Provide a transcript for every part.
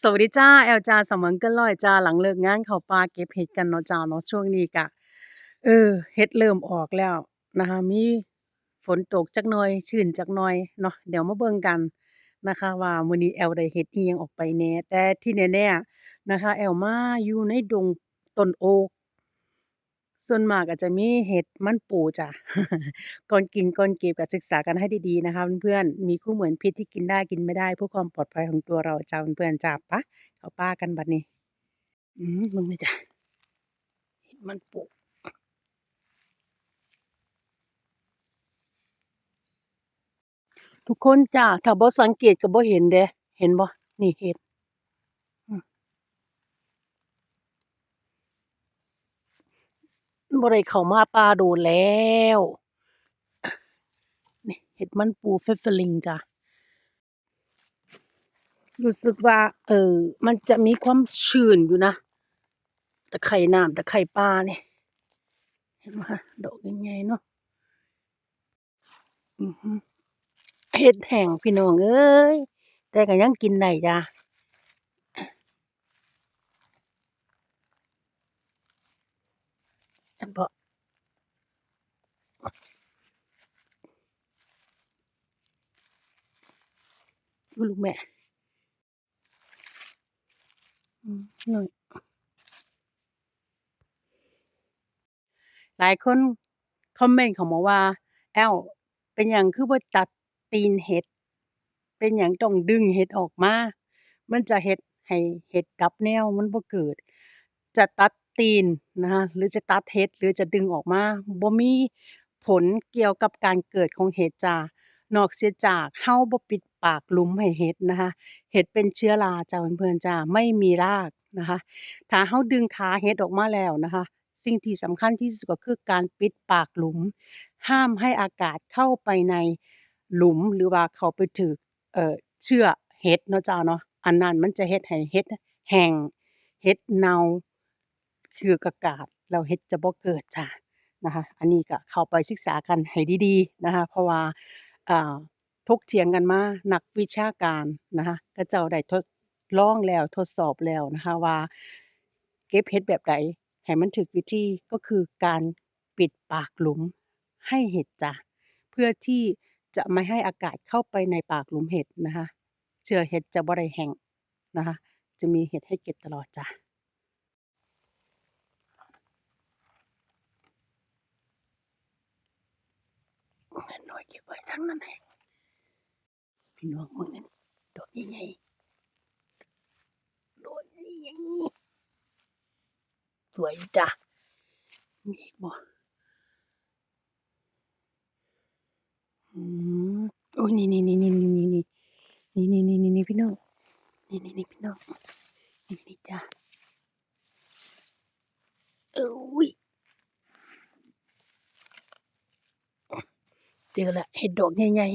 สวัสดีจ้าแอลจ้าสมังกันร้อยจ้าหลังเลิกงานเขาปลาเก็บเห็ดกันเนาะจ้าเนาะช่วงนี้กะเออเห็ดเริ่มออกแล้วนะคะมีฝนตกจักหน่อยชื้นจักหน่อยเนาะเดี๋ยวมาเบิ่งกันนะคะ ว่ามื้อนี้แอลได้เห็ดอีหยังออกไปแน่แต่ที่แน่ๆนะคะ แอลมาอยู่ในดงต้นโอ๊ก ส่วนมากก็จะมีเห็ดมันปูจ้ะ ก่อนกินก่อนเก็บก็ศึกษากันให้ดีๆนะคะเพื่อนๆ มีคู่เหมือนพิษที่กินได้กินไม่ได้เพื่อความปลอดภัยของตัวเราจ้าเพื่อนๆจ้าไปเขาป่ากันบัดนี้ อืมเบิ่งเลยจ้ะ เห็ดมันปูทุกคนจ้าถ้าบ่สังเกตก็บ่เห็นเดะเห็นบ่นี่เห็ด อือ บ่ได้เข้ามาป่าโดนแล้วนี่เห็ดมันปูเฟเฟลิงจ้ะรู้สึกว่า เออ มันจะมีความชื้นอยู่นะตะไคร่น้ำตะไคร่ป่าเนี่ยเห็นบ่คะดอกใหญ่ๆเนาะเห็ดแห้งพี่น้องเอ้ยแต่ก็ยังกินได้จ้ะ เห็นบ่อุ๊ยลูกแม่อืมน้อยหลายคนคอมเมนต์เข้ามาว่า แอ้วเป็นหยังคือบ่าตัดตีนเห็ด เป็นหยังต้องดึงเห็ดออกมา มันจะเฮ็ดให้เห็ดดับแนวมันบ่เกิด จะตัด ตีนนะคะหรือจะตัดเห็ดหรือจะดึงออกมาบ่มีผลเกี่ยวกับการเกิดของเห็ดจ้ะนอกเสียจากเราบ่ปิดปากหลุมให้เห็ดนะคะ เห็ดเป็นเชื้อราจ้ะเพื่อนๆจ้ะไม่มีรากนะคะ ถ้าเราดึงขาเห็ดออกมาแล้วนะคะ สิ่งที่สำคัญที่สุดก็คือการปิดปากหลุม ห้ามให้อากาศเข้าไปในหลุมหรือว่าเข้าไปถึกเอ่อเชื้อเห็ดเนาะจ้ะเนาะอันนั้นมันจะเฮ็ดให้เห็ดแห้งเห็ดเน่า ถึกอากาศแล้วเห็ดจะบ่เกิดจ้ะนะคะ อันนี้ก็เข้าไปศึกษากันให้ดีๆนะคะ เพราะว่าอ่าถกเถียงกันมานักวิชาการนะคะเขาเจ้าได้ทดลองแล้วทดสอบแล้วนะคะว่า เก็บเห็ดแบบใดให้มันถูกวิธีก็คือการปิดปากหลุมให้เห็ดจ้ะเพื่อที่จะไม่ให้อากาศเข้าไปในปากหลุมเห็ดนะคะ เชื้อเห็ดจะบ่ได้แห้งนะคะ จะมีเห็ดให้เก็บตลอดจ้ะ แม่น้อยเก็บไว้ทั้งนั้นแหละพี่น้องเบิ่งนั่นดอกใหญ่ๆดอกใหญ่ๆสวยอยู่จ้ะมีอีกบ่อืมโอ้ยนี่ๆๆๆๆๆนี่ๆๆๆๆพี่น้องนี่ๆๆพี่น้องนี่ๆจ้ะเอ๊ย เจอละเห็ดดอกใหญ่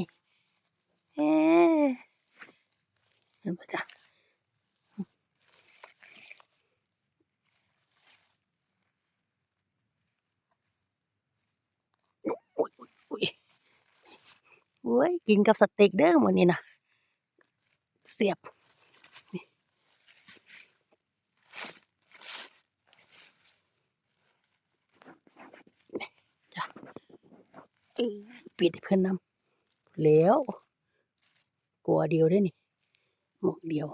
ๆเอ๊เห็นบ่จ้ะอืออุ๊ยๆๆโอ้ยกินกับสเต็กเด้อมื้อนี้นะเสียบ นี่ นี่ จ้ะ เออ ปิดให้เพิ่นนำแล้วกัวเดียวเด้นี่หม้องเดียว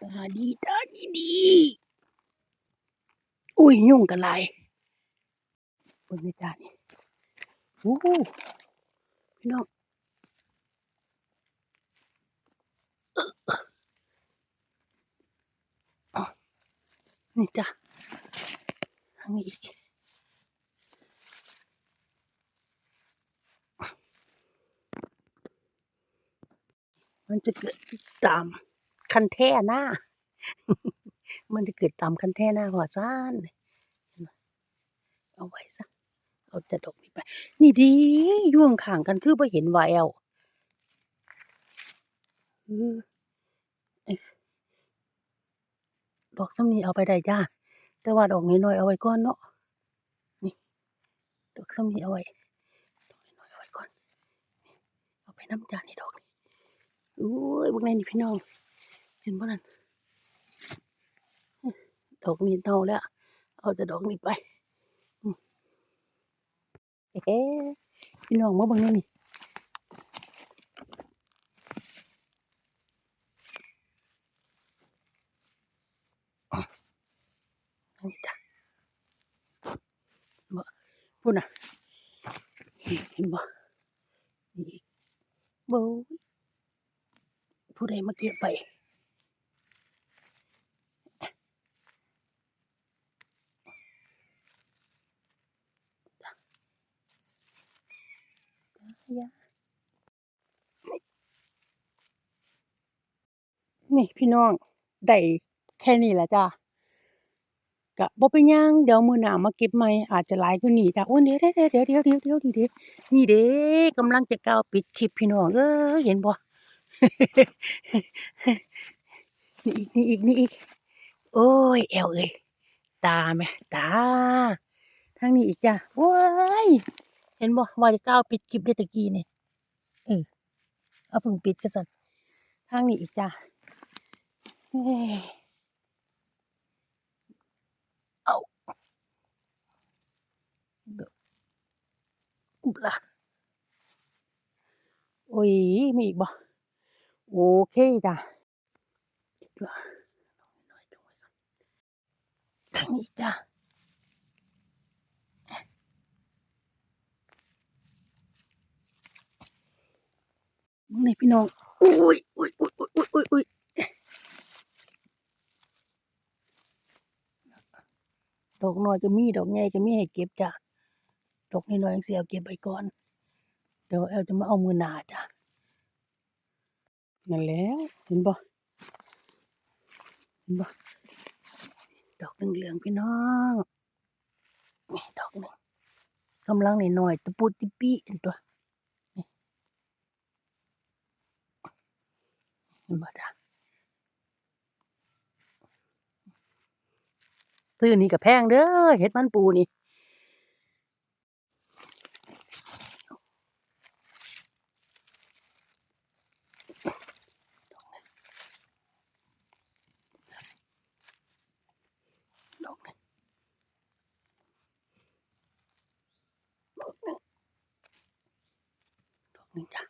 ตาดีตาดีๆอุ๊ยยุ่งก็หลายเบิ่งเด้อจ้ะนี่โอ้พี่น้องนี่จ้ะทางนี้อีก มันจะเกิดตามคันแท่นามันจะเกิดตามคันแท่นาว่าซั้นเห็นเอาไว้ซะ เอาแต่ดอกนี้ไป นี่ด้อยู่ข้างกันคือบ่เห็นวาแอวเออเออดอกส่ำนี้เอาไปได้จ้ะแต่ว่าดอกน้อยๆเอาไว้ก่อนเนาะ นี่ ดอกส่ำนี้เอาไว้ดอกน้อยๆเอาไว้ก่อน เอาไปน้ำจ้ะนี่ดอกนี้ โอ๊ยเบิ่งแหน่นี่พี่น้อง เห็นบ่นั่นดอกนี้เน่าแล้ว เอาแต่ดอกนี้ไปอืมเอ๊ะพี่น้องมาเบิ่งนี่นี่นี่จ้ะบ่พูดน่ะนี่เห็นบ่นี่อีกโบ้ย ผู้ใดมาเก็บไปนี่พี่น้องได้แค่นี้แหละจ้ะก็บ่เป็นหยังเดี๋ยวมือหน้ามาเก็บใหม่อาจจะหลายกว่านี้จ้ะโอ้เดี๋ยวเดี๋ยวเดี๋ยวเดี๋ยวเดี๋ยวนี่เด้นี่เด้กำลังจะก้าวปิดคลิปพี่น้องเอ้ยเห็นบ่ นี่อีกนี่อีกนี่อีก โอ้ยแอวเอ้ยตาแม่ตาทางนี้อีกจ้ะโอ้ย เห็นบ่ว่าจะก้าวปิดคลิปได้ตะกี้นี่เออเอาเพิ่งปิดกันซั่นทางนี้อีกจ้ะเอ้าเด้ออุบล่ะโอ้ยมีอีกบ่ โอเคจ้ะเดี๋ยวน้อยๆดูไว้ก่อนทางนี้จ้ะมึงนี่พี่น้อง อุ้ยอุ้ยอุ้ยอุ้ยอุ้ยอุ้ยดอกน้อยก็มีดอกใหญ่ก็มีให้เก็บจ้ะดอกน้อยๆยังสิเอาเก็บไว้ก่อน เดี๋ยวแอลจะมาเอามือหนาจ้ะ นั่นแล้วเห็นบ่เห็นบ่ดอกเหลืองๆพี่น้องนี่ดอกหนึ่งกำลังน้อยๆตะปูติปีเห็นตัวเห็นบ่จ้ะซื้อนี่ก็แพงเด้อเห็ดมันปูนี่ดอกหนึ่งดอกหนึ่งดอกหนึ่งจ้ะ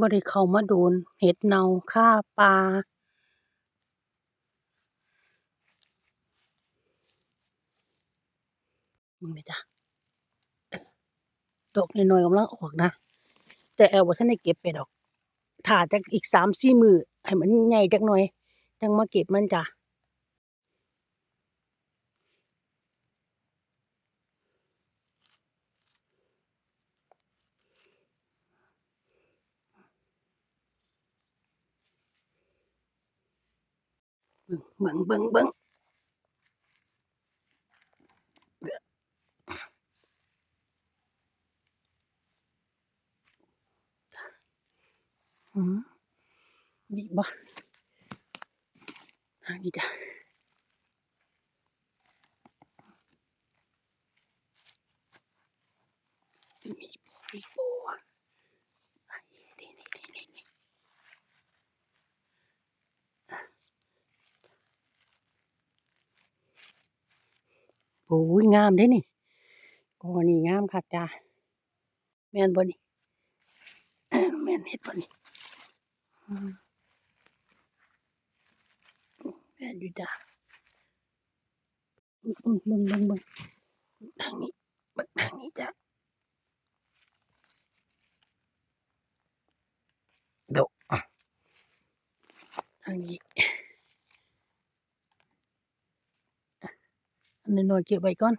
บ่ได้เข้ามาโดน เห็ดเน่าค่าปลามึงเลยจ้ะเออดอกน้อยๆกำลังออกนะ แต่แอลว่าท่านได้เก็บไปดอกถ่าจากอีกสามสี่มือให้มันใหญ่จักหน่อย จังมาเก็บมันจ้ะ เบิ่งเบิ่งเบิ่งเบิ่งอืมดีบ่ทางนี้จ้ะมีมีโบอันนี้นี่นี่นี่นี่โอ้ยงามเด้นี่กอนี่งามคักจ้ะแม่นบ่นี่แม่นเฮ็ดบ่นี่แม่นอยู่จ้ะอืมอืมเบิ่งบิ่งบิ่งทางนี้บิ่งทางนี้จ้ะดอกทางนี้ อันน้อยๆเก็บไว้ก่อน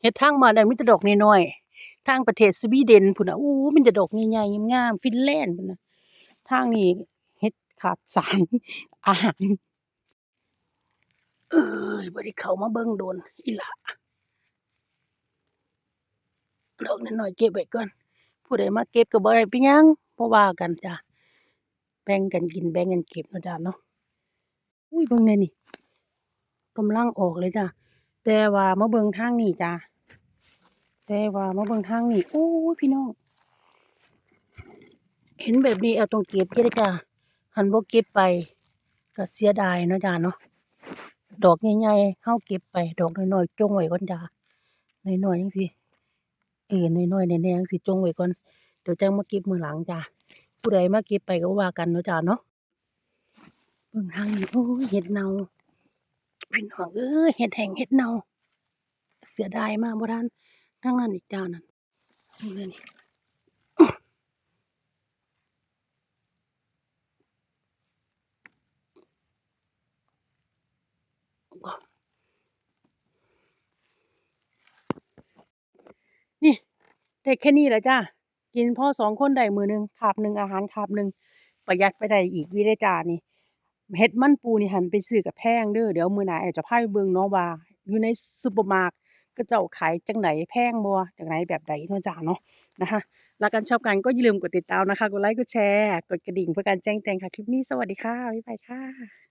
เฮ็ดทางมาได้มีแต่ดอกน้อยๆทางประเทศสวีเดนพุ่นน่ะอู้มันจะดอกใหญ่ๆงามๆฟินแลนด์พุ่นน่ะทางนี้เฮ็ดขาดสารอาหารเอ้ยบ่ได้เข้ามาเบิ่งโดนอีหล่าดอกน้อยๆเก็บไว้ก่อนผู้ใดมาเก็บก็บ่ได้เป็นหยังบ่ว่ากันจ้ะแบ่งกันกินแบ่งกันเก็บเนาะจ้ะเนาะ อุ้ยเบิ่งแน่นี่กำลังออกเลยจ้ะแต่ว่ามาเบิ่งทางนี้จ้ะแต่ว่ามาเบิ่งทางนี้โอ้ยพี่น้องเห็นแบบนี้แอลต้องเก็บเด้อจ้ะหันบ่เก็บไปก็เสียดายเนาะจ้ะเนาะดอกใหญ่ๆเฮาเก็บไป ดอกน้อยๆจงไว้ก่อนจ้ะน้อยๆจังซี่เออน้อยๆแน่ๆจังซี่จงไว้ก่อนเดี๋ยวจังมาเก็บมือหลังจ้ะผู้ใดมาเก็บไปก็ว่ากันเนาะจ้ะเนาะ เบิ่งทางนี้โอ้เห็ดเน่าพี่น้องเอ้ยเห็ดแห้งเห็ดเน่าเสียดายมากบ่ทันทางนั้นอีกจ้านั่นนี่นี่นี่ได้แค่นี้แหละจ้ากินพ่อสองคนได้มือหนึ่งคาบหนึ่งอาหารคาบหนึ่งประหยัดไปได้อีกวิได้จานี่ เฮ็ดมันปูนี่หันไปซื้อกับแพงเด้อ เดี๋ยวมื้อหน้าแอลจะพาไปเบิ่งเนาะว่า อยู่ในซุปเปอร์มาร์เก็ตเขาเจ้าขายจังไหนแพงบ่จังไหนแบบใดเนาะจ้าเนาะนะคะรักกันชอบกันก็อย่าลืมกดติดตามนะคะ กดไลค์ กดแชร์ กดกระดิ่งเพื่อการแจ้งเตือนค่ะ คลิปนี้สวัสดีค่ะ บ๊ายบายค่ะ